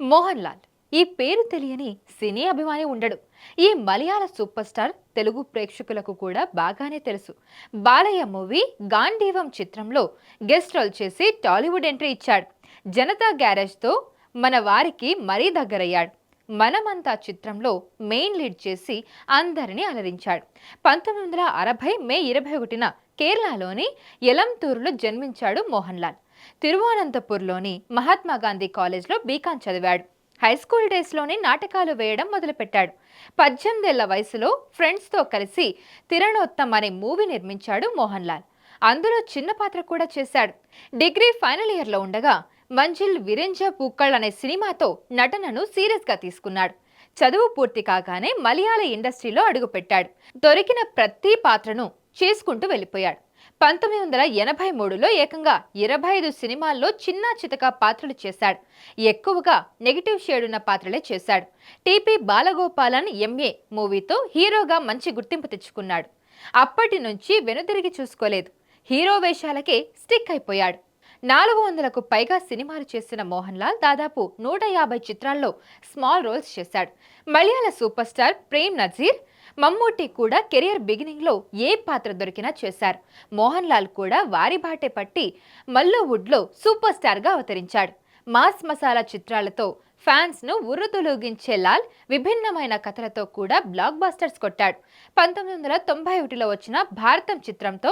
మోహన్ లాల్. ఈ పేరు తెలియని సినీ అభిమాని ఉండడు. ఈ మలయాళ సూపర్ స్టార్ తెలుగు ప్రేక్షకులకు కూడా బాగానే తెలుసు. బాలయ్య మూవీ గాంధీవం చిత్రంలో గెస్ట్ రోల్ చేసి టాలీవుడ్ ఎంట్రీ ఇచ్చాడు. జనతా గ్యారేజ్తో మన వారికి మరీ దగ్గరయ్యాడు. మనమంతా చిత్రంలో మెయిన్ లీడ్ చేసి అందరినీ అలరించాడు. పంతొమ్మిది వందల అరవై మే ఇరవై ఒకటిన కేరళలోని ఎలంతూరులో జన్మించాడు మోహన్ లాల్. తిరువనంతపూర్లోని మహాత్మా గాంధీ కాలేజ్లో బీకాం చదివాడు. హై స్కూల్ డేస్లోనే నాటకాలు వేయడం మొదలుపెట్టాడు. పద్దెనిమిదేళ్ళ వయసులో ఫ్రెండ్స్తో కలిసి తిరణోత్తం అనే మూవీ నిర్మించాడు మోహన్ లాల్. అందులో చిన్న పాత్ర కూడా చేశాడు. డిగ్రీ ఫైనల్ ఇయర్లో ఉండగా మంజిల్ విరింజ పూక్కళ్ అనే సినిమాతో నటనను సీరియస్గా తీసుకున్నాడు. చదువు పూర్తి కాగానే మలయాళ ఇండస్ట్రీలో అడుగుపెట్టాడు. దొరికిన ప్రతి పాత్రను చేసుకుంటూ వెళ్ళిపోయాడు. పంతొమ్మిది వందల ఎనభై మూడులో ఏకంగా ఇరవై ఐదు సినిమాల్లో చిన్న చితక పాత్రలు చేశాడు. ఎక్కువగా నెగిటివ్ షేడ్ ఉన్న పాత్రలే చేశాడు. టిపి బాలగోపాలన్ ఎంఏ మూవీతో హీరోగా మంచి గుర్తింపు తెచ్చుకున్నాడు. అప్పటి నుంచి వెనుదిరిగి చూసుకోలేదు. హీరో వేషాలకే స్టిక్ అయిపోయాడు. నాలుగు వందలకు పైగా సినిమాలు చేసిన మోహన్ లాల్ దాదాపు నూట యాభై చిత్రాల్లో స్మాల్ రోల్స్ చేశాడు. మలయాళ సూపర్ స్టార్ ప్రేమ్ నజీర్ మమ్మూటి కూడా కెరియర్ బిగినింగ్లో ఏ పాత్ర దొరికినా చేశారు. మోహన్ లాల్ కూడా వారి బాటే పట్టి మల్లోవుడ్లో సూపర్ స్టార్గా అవతరించాడు. మాస్ మసాలా చిత్రాలతో ఫ్యాన్స్ను ఉర్రుతొలగించే లాల్ విభిన్నమైన కథలతో కూడా బ్లాక్ బాస్టర్స్ కొట్టాడు. పంతొమ్మిది వందల తొంభై ఒకటిలో వచ్చిన భారతం చిత్రంతో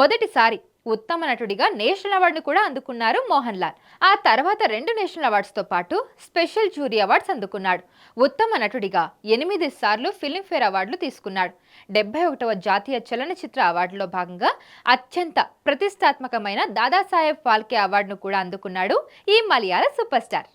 మొదటిసారి ఉత్తమ నటుడిగా నేషనల్ అవార్డును కూడా అందుకున్నారు మోహన్ లాల్. ఆ తర్వాత రెండు నేషనల్ అవార్డ్స్తో పాటు స్పెషల్ జూరీ అవార్డ్స్ అందుకున్నాడు. ఉత్తమ నటుడిగా ఎనిమిది సార్లు ఫిల్మ్ఫేర్ అవార్డులు తీసుకున్నాడు. డెబ్బై ఒకటవ జాతీయ చలనచిత్ర అవార్డులో భాగంగా అత్యంత ప్రతిష్టాత్మకమైన దాదాసాహెబ్ ఫాల్కే అవార్డును కూడా అందుకున్నాడు ఈ మలయాళ సూపర్ స్టార్.